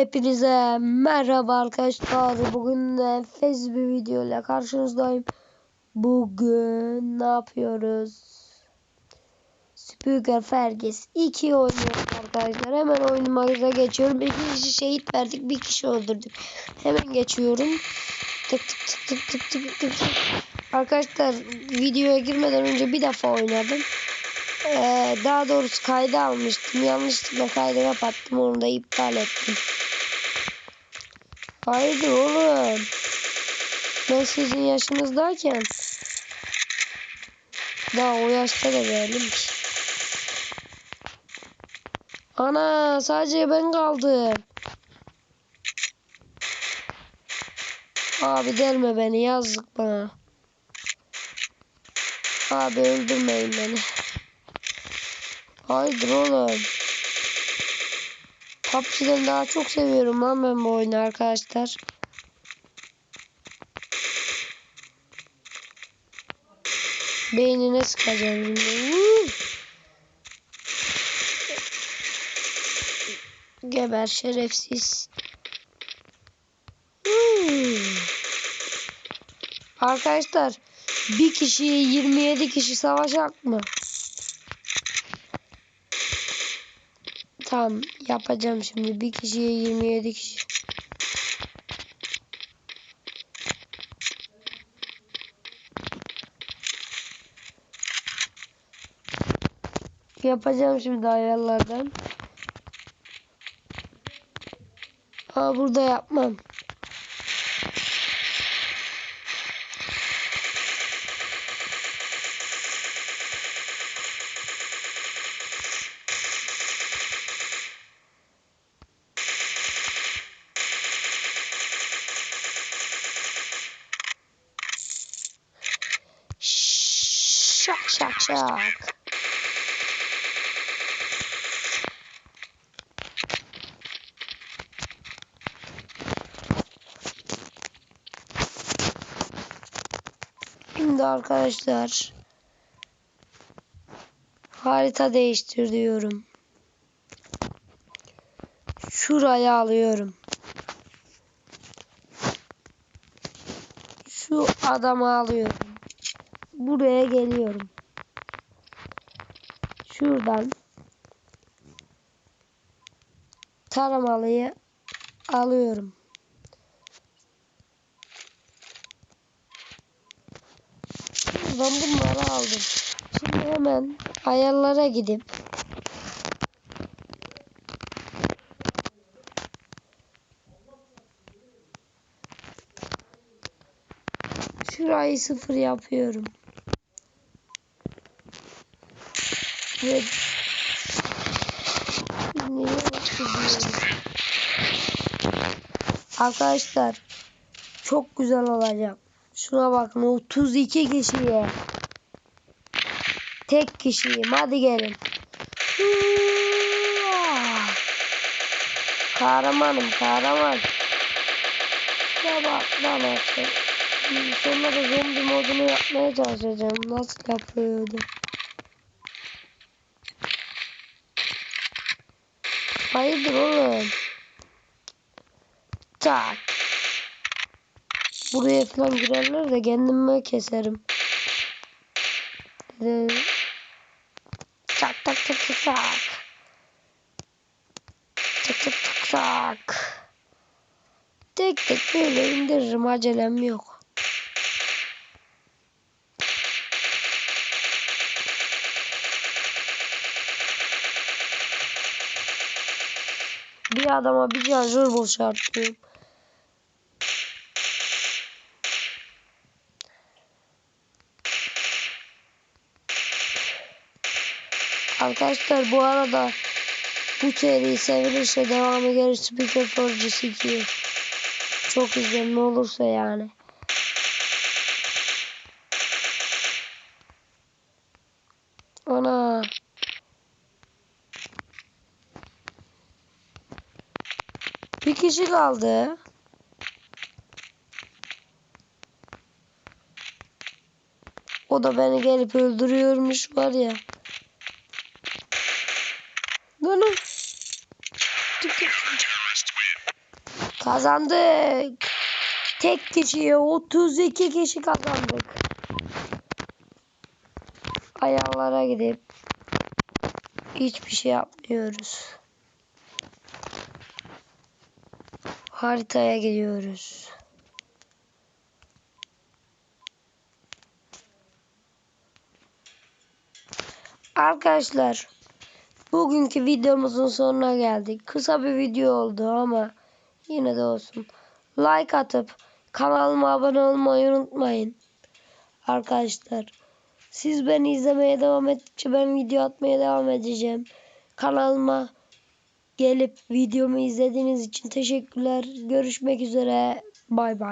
Hepinize merhaba arkadaşlar. Bugün de fez bir video ile karşınızdayım. Bugün ne yapıyoruz? Spooker Fergus 2 oynuyoruz arkadaşlar. Hemen oyunumuza geçiyorum. İki kişi şehit verdik. Bir kişi öldürdük. Hemen geçiyorum. Tık tık tık tık tık tık tık tık. Arkadaşlar videoya girmeden önce bir defa oynadım. Ee, daha doğrusu kaydı almıştım. Yanlışlıkla kaydı kapattım. Onu da iptal ettim. Haydi oğlum. Ben sizin yaşınızdayken daha o yaşta da değilim ki. Ana sadece ben kaldım. Abi delme beni yazık bana. Abi öldürmeyin beni. Haydi oğlum. PUBG'den daha çok seviyorum lan ben bu oyunu arkadaşlar. Beynine sıkacağım şimdi. Geber şerefsiz. Arkadaşlar bir kişiye 27 kişi savaşacak mı? Tamam yapacağım şimdi. Bir kişiye 27 kişi. Yapacağım şimdi ayarlardan. Aa burada yapmam. Şak şak. Şimdi arkadaşlar harita değiştir diyorum. Şuraya alıyorum. Şu adamı alıyorum. Buraya geliyorum. Şuradan taramalıyı alıyorum. Ben bunları aldım. Şimdi hemen ayarlara gidip şurayı sıfır yapıyorum. Ve? Arkadaşlar çok güzel olacak. Şuna bakın 32 kişiye. Tek kişiyim. Hadi gelin. Kahramanım kahraman. Ya bak lan artık. Sonra da zombi modunu yapmaya çalışacağım. Nasıl yapıyordu? Hayırdır oğlum? Tak. Buraya falan girerler de kendimi keserim. Tak tak tak tak tak. Tak tak tak tak. Tek tek böyle indiririm acelem yok. Bir adama bir şarjör boşaltıyorum. Arkadaşlar bu arada bu seri sevilirse devamı gelir Speaker Forges 2. Çok izlenme olursa yani. Ana. Bir kişi kaldı. O da beni gelip öldürüyormuş var ya. Tık. Kazandık. Tek kişiye 32 kişi kazandık. Ayarlara gidip hiçbir şey yapmıyoruz. Haritaya gidiyoruz. Arkadaşlar bugünkü videomuzun sonuna geldik. Kısa bir video oldu ama yine de olsun. Like atıp kanalıma abone olmayı unutmayın. Arkadaşlar siz beni izlemeye devam ettikçe ben video atmaya devam edeceğim. Kanalıma gelip videomu izlediğiniz için teşekkürler. Görüşmek üzere. Bay bay.